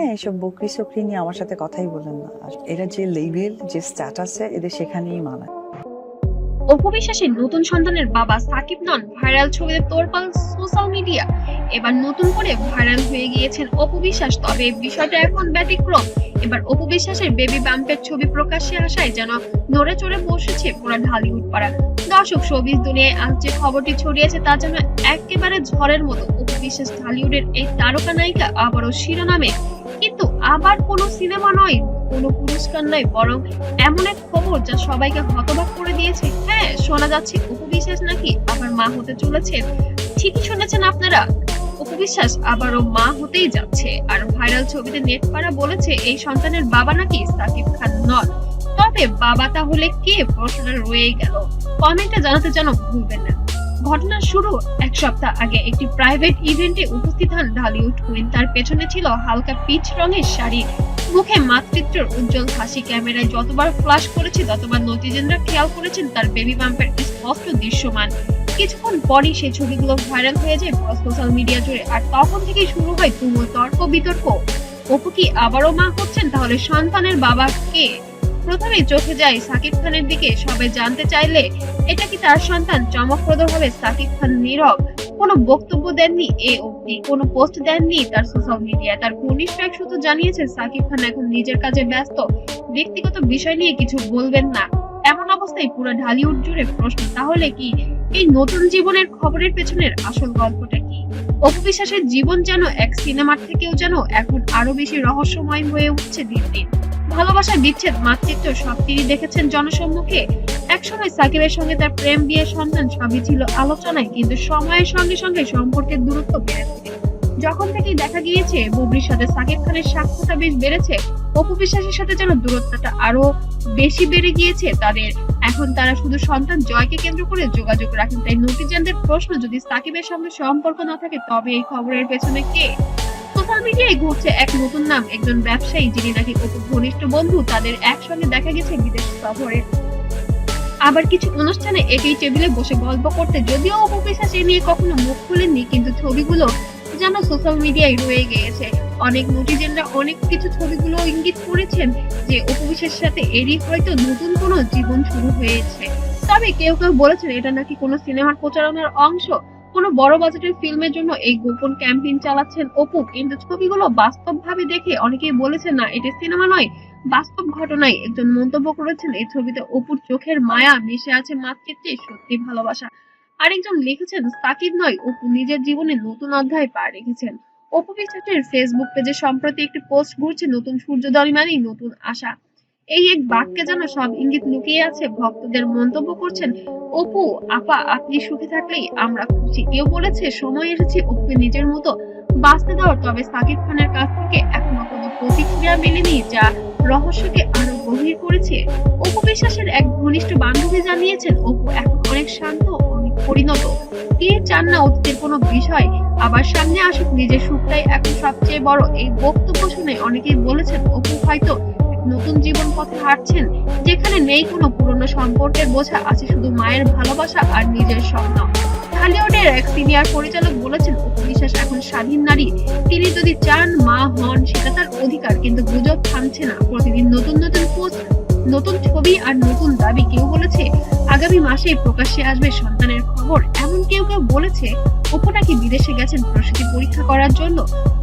হ্যাঁ বকরি সকরি নিয়ে আমার সাথে কথাই বলেন না। আর এরা যে লেভেল যে এদের সেখানেই মানায়। নতুন সন্তানের বাবা সাকিব নন ভাইরাল ছবিতে তোরপাল সোশ্যাল মিডিয়া। এবার নতুন করে ভাইরাল হয়ে গিয়েছেন অপু বিশ্বাস তবে বিষয়টা এখন ব্যতিক্রম। এবার অপু বিশ্বাসের বেবি বাম্পের ছবি প্রকাশ্যে আসায় যেন নড়ে চড়ে বসেছে পুরো ঢালিউড পাড়া। দর্শক শোবিজ দুনিয়ায় আজ যে খবরটি ছড়িয়েছে তা যেন একেবারে ঝড়ের মতো। অপু বিশ্বাস ঢালিউডের এই তারকা নায়িকা আবারও শিরোনামে আবার কোনো সিনেমা নয়, কোনো পুরস্কার নয়, বরং এমন এক খবর যা সবাইকে হতবাক করে দিয়েছে। হ্যাঁ শোনা যাচ্ছে উপবিশ্বাস নাকি আবার মা হতে চলেছে ঠিকই শুনেছেন আপনারা উপবিশ্বাস আবারও মা হতেই যাচ্ছে। আর ভাইরাল ছবিতে নেটপাড়া বলেছে, এই সন্তানের বাবা নাকি সাকিব খান নন। তবে বাবা তাহলে কে? প্রশ্নটা রয়ে গেল। কমেন্টে জানাতে যেন ভুলবেন না। ঘটনার শুরু এক সপ্তাহ আগে। একটি প্রাইভেট ইভেন্টে উপস্থিত হন ঢালিউড কুইন তার পেছনে ছিল হালকা পিচ রঙের শাড়ি। মুখে মাতৃত্বের উজ্জ্বল হাসি। ক্যামেরায় যতবার ফ্লাশ করেছে, ততবার নতিজেনরা খেয়াল করেছেন তার বেবি বাম্পের স্পষ্ট দৃশ্যমান। কিছুক্ষণ পরই সেই ছবিগুলো ভাইরাল হয়ে যায় সোশ্যাল মিডিয়া জুড়ে। আর তখন থেকেই শুরু হয় তুমুল তর্ক বিতর্ক অপু কি আবারও মা হচ্ছেন? তাহলে সন্তানের বাবা কে? প্রথমে চোখে যায় সাকিব খানের দিকে। সবাই জানতে চাইলে এটা কি তার সন্তান? চমকপ্রদভাবে সাকিব খান নীরব। কোনো বক্তব্য দেননি এ অবধি। কোনো পোস্ট দেননি তার সোশ্যাল মিডিয়া তার ঘনিষ্ঠ এক সূত্র জানিয়েছে সাকিব খান এখন নিজের কাজে ব্যস্ত। ব্যক্তিগত বিষয় নিয়ে কিছু বলবেন না। এমন অবস্থায় পুরো ঢালিউড জুড়ে প্রশ্ন, তাহলে কি এই নতুন জীবনের খবরের পেছনের আসল গল্পটা কি? অপু বিশ্বাসের জীবন যেন এক সিনেমার থেকেও যেন এখন আরও বেশি রহস্যময় হয়ে উঠছে দিন দিন। ভালোবাসা বিচ্ছেদ, মাতৃত্ব সব তিনি দেখেছেন জনসম্মুখে। একসময় সাকিবের সঙ্গে তার প্রেম বিয়ে সন্তান সবই ছিল আলোচনায়, কিন্তু সময়ের সঙ্গে সঙ্গে সম্পর্কের দূরত্ব বেড়েছে যখন থেকেই দেখা গিয়েছে, বুবলির সাথে সাকিব খানের সাক্ষ্যটা বেশ বেড়েছে। অপু বিশ্বাসের সাথে যেন দূরত্বটা আরও বেশি বেড়ে গিয়েছে, তাদের এখন তারা শুধু সন্তান জয়কে কেন্দ্র করে যোগাযোগ রাখেন, তাই নতিজানদের প্রশ্ন, যদি সাকিবের সঙ্গে সম্পর্ক না থাকে, তবে এই খবরের পেছনে কে? সোশ্যাল মিডিয়ায় ঘুরছে এক নতুন নাম, একজন ব্যবসায়ী যিনি নাকি অপু ঘনিষ্ঠ বন্ধু, তাদের একসঙ্গে দেখা গেছে বিদেশ সফরে। আবার কিছু অনুষ্ঠানে একই টেবিলে বসে গল্প করতে যদিও অপু বিশ্বাস এ নিয়ে কখনো মুখ খুলেননি, কিন্তু ছবিগুলো যেন সোশ্যাল মিডিয়ায় রয়ে গিয়েছে। অনেক নোটিজেনরা অনেক কিছু ছবিগুলো ইঙ্গিত করেছেন যে অপু সাথে এরই হয়তো নতুন কোনো জীবন শুরু হয়েছে। তবে কেউ কেউ বলেছেন এটা নাকি কোনো সিনেমার প্রচারণার অংশ। কোনো বড় বাজেটের ফিল্মের জন্য এই গোপন ক্যাম্পেইন চালাচ্ছেন অপু। কিন্তু ছবিগুলো বাস্তবভাবে দেখে অনেকেই বলেছেন, না, এটা সিনেমা নয়, বাস্তব ঘটনায় একজন মন্তব্য করেছেন। এই ছবিতে অপুর চোখের মায়া মিশে আছে মাতৃত্বে সত্যি ভালোবাসা। আরেকজন লিখেছেন, সাকিব নয়, অপু নিজের জীবনে নতুন অধ্যায় পা রেখেছেন। অপু বিশ্বাসের ফেসবুক পেজে সম্প্রতি একটি পোস্ট ঘুরছে, নতুন সূর্যোদয় মানেই নতুন আশা। এই এক বাক্যে যেন সব ইঙ্গিত লুকিয়ে আছে, ভক্তদের মন্তব্য করছেন, অপু, আপা, আপনি সুখে থাকলেই আমরা খুশি। কেউ বলেছে, সময় এসেছে অপুকে নিজের মতো বাঁচতে দেওয়ার। তবে সাকিব খানের কাছ থেকে এখনও কোনো প্রতিক্রিয়া মেলেনি, যা রহস্যকে আরও গভীর করেছে। অপু বিশ্বাসের এক ঘনিষ্ঠ বান্ধবী জানিয়েছেন, অপু এখন অনেক শান্ত, অনেক পরিণত। কে চান না অতীতের কোনো বিষয়? আবার সামনে আসুক নিজের সুখটাই এখন সবচেয়ে বড়। এই বক্তব্য শুনে অনেকেই বলেছেন, অপু হয়তো নতুন জীবন পথে হাঁটছেন, যেখানে নেই কোনো পুরনো সম্পর্কের বোঝা, আছে শুধু মায়ের ভালোবাসা আর নিজের স্বপ্ন। হলিউডের এক সিনিয়র পরিচালক বলেছেন বিশ্বাস এখন স্বাধীন নারী। তিনি যদি চান মা হন, সেটা তার অধিকার, কিন্তু গুজব থামছে না। প্রতিদিন নতুন নতুন পোস্ট নতুন ছবি আর নতুন দাবি কেউ বলেছে, আগামী মাসে প্রকাশ্যে আসবে সন্তানের খবর। এমন কেউ কেউ বলেছে অপু নাকি বিদেশে গেছেন প্রসূতি পরীক্ষা করার জন্য।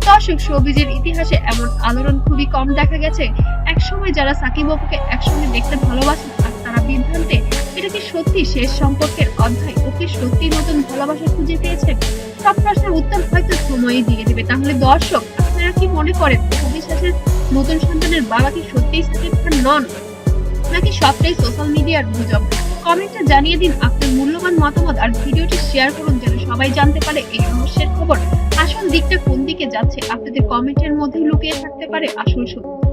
দর্শক শোবিজের ইতিহাসে এমন আলোড়ন খুবই কম দেখা গেছে। একসময় যারা সাকিব অপুকে একসঙ্গে দেখতে ভালোবাসেন আর তারা বিভ্রান্তে, এটা কি সত্যি শেষ সম্পর্কের অধ্যায়? ওকে সত্যি নতুন ভালোবাসা খুঁজে পেয়েছেন? সব প্রশ্নের উত্তর হয়তো সময়ই দিয়ে দেবে। তাহলে দর্শক, আপনারা কি মনে করেন অপু বিশ্বাসের নতুন সন্তানের বাবা কি সত্যিই সাকিব খান নন? নাকি সবটাই সোশ্যাল মিডিয়ার গুজব। কমেন্টে জানিয়ে দিন আপনার মূল্যবান মতামত আর ভিডিওটি শেয়ার করুন যেন সবাই জানতে পারে এই রহস্যের খবর। আসল দিকটা কোন দিকে যাচ্ছে আপনাদের কমেন্টের মধ্যে লুকিয়ে থাকতে পারে আসল সত্য।